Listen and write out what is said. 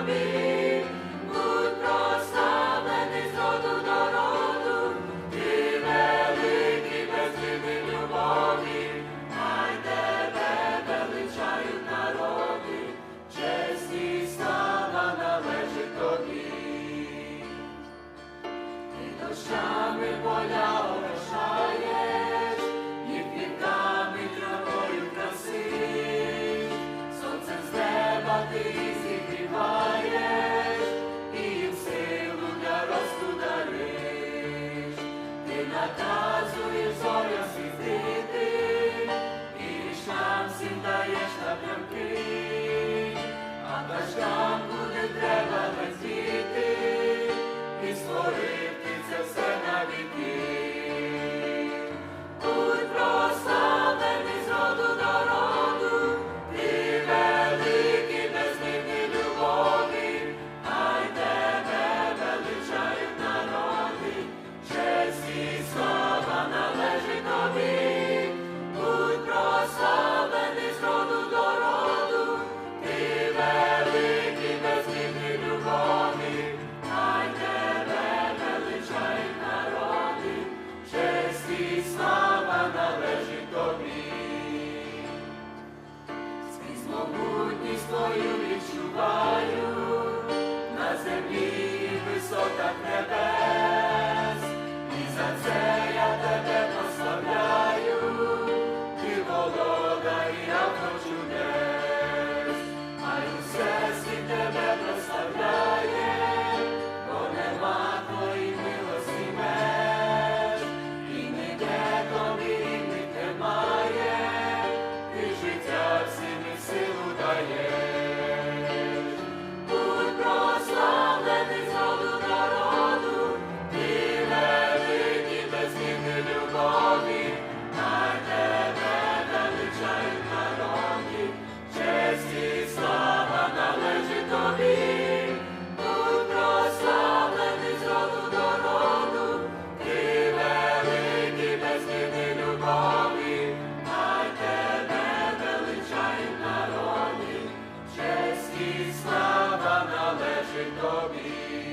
тобі, будь прославлений з роду до любові, хай тебе величають народи, честь і належить тобі, ти дощами поля. всім даєш напрямки, а дождям буде треба летіти. should go be.